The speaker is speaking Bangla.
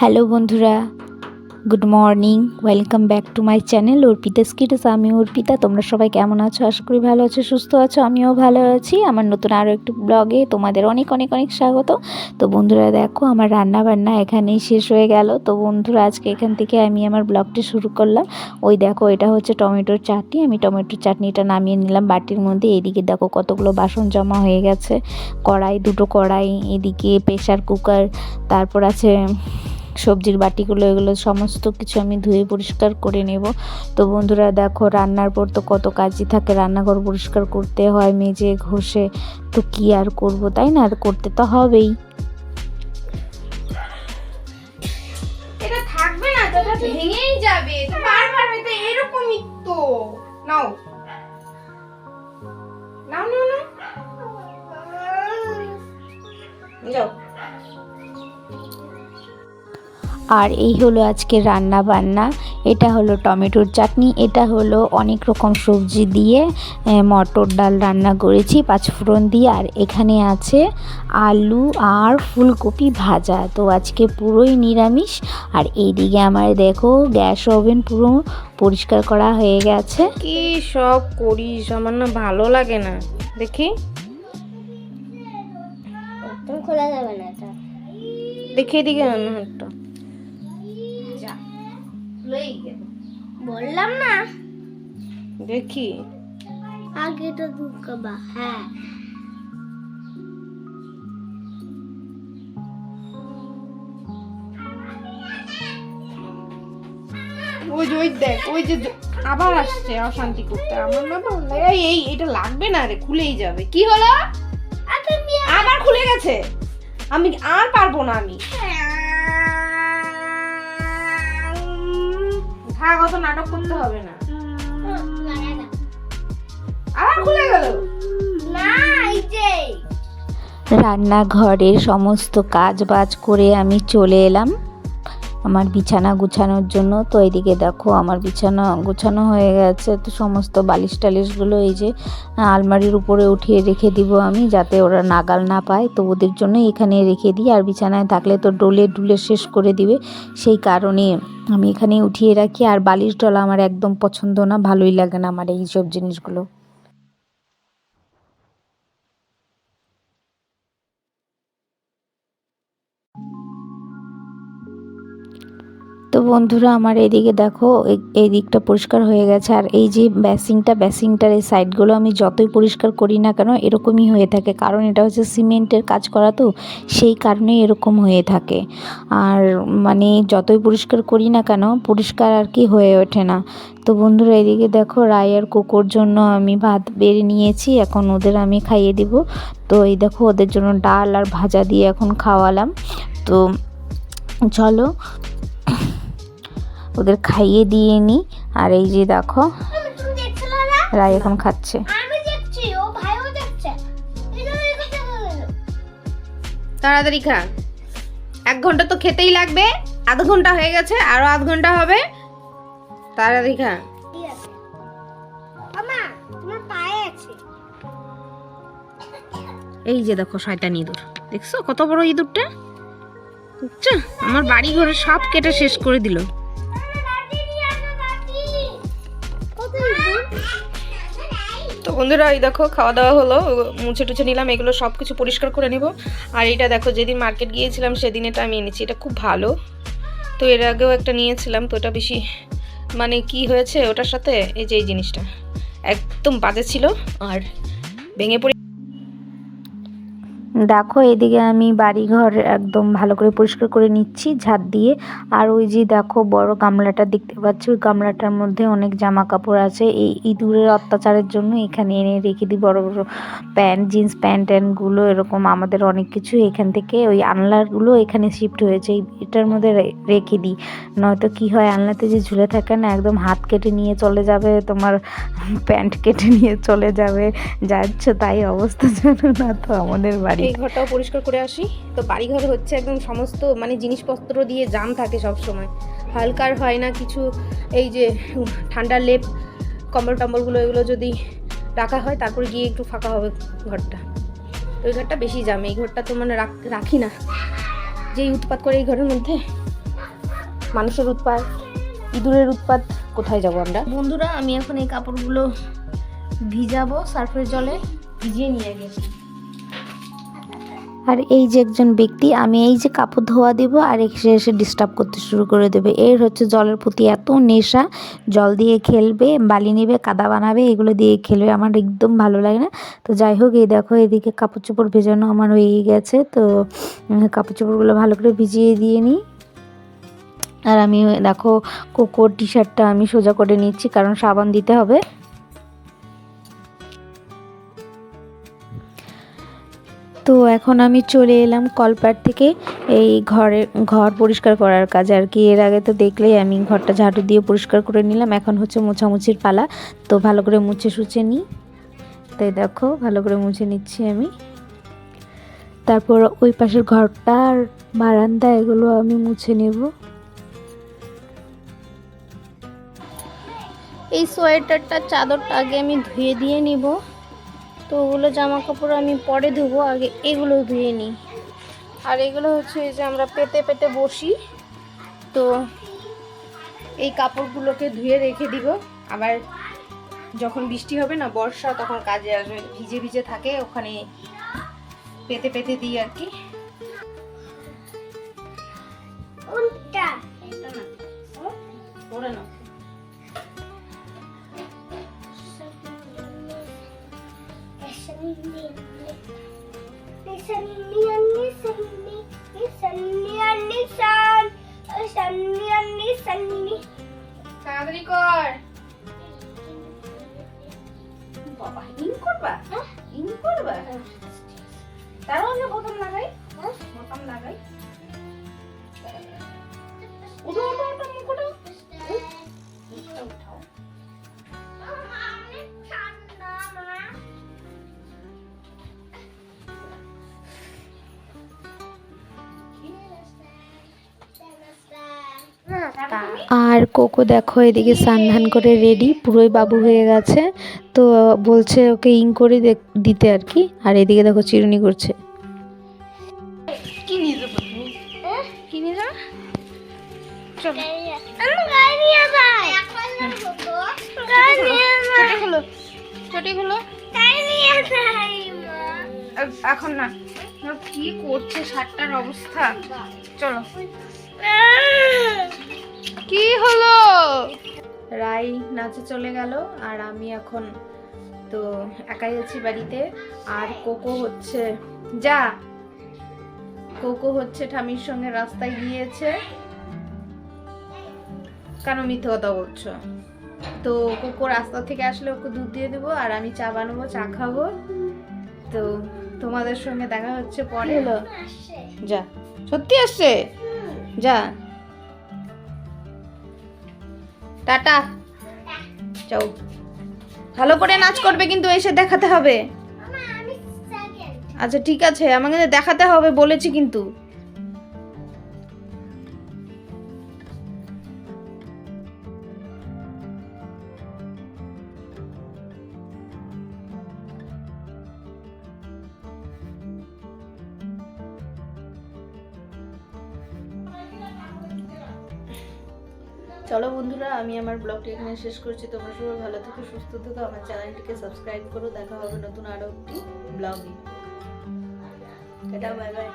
হ্যালো বন্ধুরা। Good morning welcome back to my channel Arpita skits আমি অর্পিতা তোমরা সবাই কেমন আছো? আশা করি ভালো আছো, সুস্থ আছো। আমিও ভালো আছি। আমার নতুন আরও একটু ব্লগে তোমাদের অনেক অনেক অনেক স্বাগত। তো বন্ধুরা, দেখো, আমার রান্না বান্না এখানেই শেষ হয়ে গেল। তো বন্ধুরা, আজকে এখান থেকে আমি আমার ব্লগটি শুরু করলাম। ওই দেখো, এটা হচ্ছে টমেটোর চাটনি। আমি টমেটোর চাটনিটা নামিয়ে নিলাম বাটির মধ্যে। এদিকে দেখো, কতগুলো বাসন জমা হয়ে গেছে। কড়াই, দুটো কড়াই, এদিকে প্রেশার কুকার, তারপর আছে সবজির বাটিগুলো, এগুলো সমস্ত কিছু আমি ধুয়ে পরিষ্কার করে নেব। তো বন্ধুরা দেখো, রান্নার পর তো কত কাজই থাকে। রান্নাঘর পরিষ্কার করতে হয়, মেজে, ঘষে। তো কি আর করব, তাই না? আর করতে তো হবেই। এটা থাকবে না তো ভেঙেই যাবে। বারবার হয়তো এরকমই তো। নাও। আর এই হলো আজকে রান্না বান্না। এটা হলো টমেটোর চাটনি এটা হলো অনেক রকম সবজি দিয়ে মটর ডাল রান্না করেছি পাঁচফোড়ন দিয়ে আর এখানে আছে আলু আর ফুলকপি ভাজা। তো আজকে পুরোই নিরামিষ। আর এইদিকে আমার দেখো গ্যাস ওভেন পুরো পরিষ্কার করা হয়ে গেছে। কি সব করিস আমার না ভালো লাগে না। দেখি। খোলা যাবে না এটা। দেখি এদিকে হাতটা বললাম না? দেখি। আগে তো হ্যাঁ। ওই যে ওই দেখ ওই যে আবার আসছে অশান্তি করতে। আমার না ভালো লাগে এই এই এটা লাগবে না রে খুলেই যাবে। কি হলো? আবার খুলে গেছে? আমি আর পারব না আমি। থাক অত নাটক করতে হবে না। আবার খুলে গেল। না এই যে। রান্নাঘরের সমস্ত কাজ বাজ করে আমি চলে এলাম। আমার বিছানা গুছানোর জন্য। তো এইদিকে দেখো আমার বিছানা গুছানো হয়ে গেছে। তো সমস্ত বালিশ টালিশগুলো এই যে আলমারির উপরে উঠিয়ে রেখে দিব আমি যাতে ওরা নাগাল না পায়। তো ওদের জন্য এখানে রেখে দিই। আর বিছানায় থাকলে তো ডোলে ডুলে শেষ করে দিবে। সেই কারণে আমি এখানেই উঠিয়ে রাখি। আর বালিশ ডলা আমার একদম পছন্দ না, ভালোই লাগে না আমার এই সব জিনিসগুলো। বন্ধুরা, আমার এদিকে দেখো এই- দিকটা পরিষ্কার হয়ে গেছে। আর এই যে ব্যাসিংটা, ব্যাসিংটার এই সাইডগুলো আমি যতই পরিষ্কার করি না কেন, এরকমই হয়ে থাকে। কারণ এটা হচ্ছে সিমেন্টের কাজ করা তো, সেই কারণে এরকম হয়ে থাকে। আর মানে যতই পরিষ্কার করি না কেন, পরিষ্কার আর কি হয়ে ওঠে না। তো বন্ধুরা, এদিকে দেখো রায় আর কোকোর জন্য আমি ভাত বেড়ে নিয়েছি। এখন ওদের আমি খাইয়ে দিব। তো এই দেখো, ওদের জন্য ডাল আর ভাজা দিয়ে এখন খাওয়ালাম। তো চলো ওদের খাইয়ে দিয়ে নিই আর এই যে দেখো, রায় এখন খাচ্ছে। তাড়াতাড়ি খা। এক ঘণ্টা তো খেতেই লাগবে, আধ ঘণ্টা হয়ে গেছে, আরও আধ ঘণ্টা হবে। তাড়াতাড়ি খা। এই যে দেখো শয়তান ইঁদুর। দেখছ কত বড় ইঁদুরটা? বুঝছ আমার বাড়ি ঘরে সব কেটে শেষ করে দিল। বন্ধুরা, এই দেখো খাওয়া দাওয়া হলো মুছে টুছে নিলাম, এগুলো সব কিছু পরিষ্কার করে নিব। আর এটা দেখো, যেদিন মার্কেট গিয়েছিলাম, সেদিন এটা আমি এনেছি, এটা খুব ভালো। তো এর আগেও একটা নিয়েছিলাম, তো এটা বেশি মানে কি হয়েছে ওটার সাথে, এই যে এই জিনিসটা, একদম বাজে ছিল, আর ভেঙে পড়ে দেখো, এদিকে আমি বাড়িঘর একদম ভালো করে পরিষ্কার করে নিচ্ছি ঝাড় দিয়ে। আর ওই যে দেখো, বড় গামলাটা দেখতে পাচ্ছ, ওই গামলাটার মধ্যে অনেক জামা কাপড় আছে। এই ইঁদুরের অত্যাচারের জন্য এখানে এনে রেখে দিই, বড় বড় প্যান্ট, জিন্স প্যান্ট ট্যান্টগুলো এরকম আমাদের অনেক কিছু এখান থেকে ওই আনলারগুলো এখানে শিফট হয়েছে এটার মধ্যে রেখে দিই। নয়তো কি হয় আনলাতে যে ঝুলে থাকে না, একদম হাত কেটে নিয়ে চলে যাবে, তোমার প্যান্ট কেটে নিয়ে চলে যাবে, যাচ্ছ তাই অবস্থা জানো না তো আমাদের বাড়ি। এই ঘরটাও পরিষ্কার করে আসি। তো বাড়িঘর হচ্ছে একদম সমস্ত মানে জিনিসপত্র দিয়ে জাম থাকে সব সময় হালকার হয় না কিছু, এই যে ঠান্ডার লেপ, কম্বল টম্বলগুলো এগুলো যদি রাখা হয়, তারপরে গিয়ে একটু ফাঁকা হবে ঘরটা। ওই ঘরটা বেশি জামে এই ঘরটা তো মানে রাখ- রাখি না। যেই উৎপাত করে এই ঘরের মধ্যে, মানুষের উৎপাত, ইঁদুরের উৎপাত, কোথায় যাব আমরা? বন্ধুরা, আমি এখন এই কাপড়গুলো ভিজাবো সার্ফের জলে, ভিজিয়ে নিয়ে গেছি। আর এই যে একজন ব্যক্তি, আমি এই যে কাপড় ধোয়া দিব আর এসে এসে ডিস্টার্ব করতে শুরু করে দেবে। এর হচ্ছে জলের প্রতি এত নেশা, জল দিয়ে খেলবে, বালি নেবে, কাদা বানাবে, এগুলো দিয়ে খেলবে, আমার একদম ভালো লাগে না। তো যাই হোক, এই দেখো, এদিকে কাপড় চোপড় ভেজানো আমার হয়ে গেছে, তো কাপড় চোপড়গুলো ভালো করে ভিজিয়ে দিয়ে নিই। আর আমি, দেখো, কোকোর টি শার্টটা আমি সোজা করে নিচ্ছি, কারণ সাবান দিতে হবে। তো এখন আমি চলে এলাম কলপার থেকে, এই ঘরে ঘর পরিষ্কার করার কাজ আর কি। এর আগে তো দেখলেই আমি ঘরটা ঝাড়ু দিয়ে পরিষ্কার করে নিলাম, এখন হচ্ছে মোছামুছির পালা। তো ভালো করে মুছে সুছে নিই। তাই দেখো, ভালো করে মুছে নিচ্ছি আমি। তারপর ওই পাশের ঘরটা আর বারান্দা, এগুলো আমি মুছে নেব। এই সোয়েটারটা, চাদরটা আগে আমি ধুয়ে দিয়ে নিব। তো ওগুলো জামা কাপড় আমি পরে ধুবো আগে এগুলো ধুয়ে নিই। আর এগুলো হচ্ছে যে আমরা পেতে পেতে বসি, তো এই কাপড়গুলোকে ধুয়ে রেখে দিব। আবার যখন বৃষ্টি হবে না, বর্ষা, তখন কাজে আসবে, ভিজে ভিজে থাকে, ওখানে পেতে পেতে দিই আর কি। তাড়াতাড়ি কর। বাবা ইন করবা? ইন করবা? তারও আমরা বোতাম লাগাই। প্রথম লাগাই। উঠো উঠো আর কোকো দেখো এদিকে সান্ধান করে রেডি পুরোই বাবু হয়ে গেছে। তো বলছে ওকে ইং করে দিতে আর কি। আর এদিকে দেখো চিরুনি করছে। ছোটগুলো এখন না। কি করছে শার্টটার অবস্থা? চলো। কি হলো? রাই নাচে চলে গেল আর আমি এখন তো একাই আছি বাড়িতে। আর কোকো হচ্ছে যা। কোকো হচ্ছে ঠামির সঙ্গে রাস্তায় গিয়েছে। কেন মিথ্যে কথা বলছো? তো কোকো রাস্তা থেকে আসলে ওকে দুধ দিয়ে দেবো আর আমি চা বানাবো চা খাব। তো তোমাদের সঙ্গে দেখা হচ্ছে পরে। হলো যা। সত্যি আসছে? যা। টাটা। যাও। ভালো করে নাচ করবে কিন্তু এসে দেখাতে হবে। আচ্ছা ঠিক আছে। আমাকে দেখাতে হবে বলেছি কিন্তু। চলো বন্ধুরা, আমি আমার ব্লগটি এখানে শেষ করছি। তোমরা সবাই ভালো থেকো, সুস্থ থেকো। আমার চ্যানেলটিকে সাবস্ক্রাইব করো। দেখা হবে নতুন আরও একটি ব্লগে। এটা বাই বাই।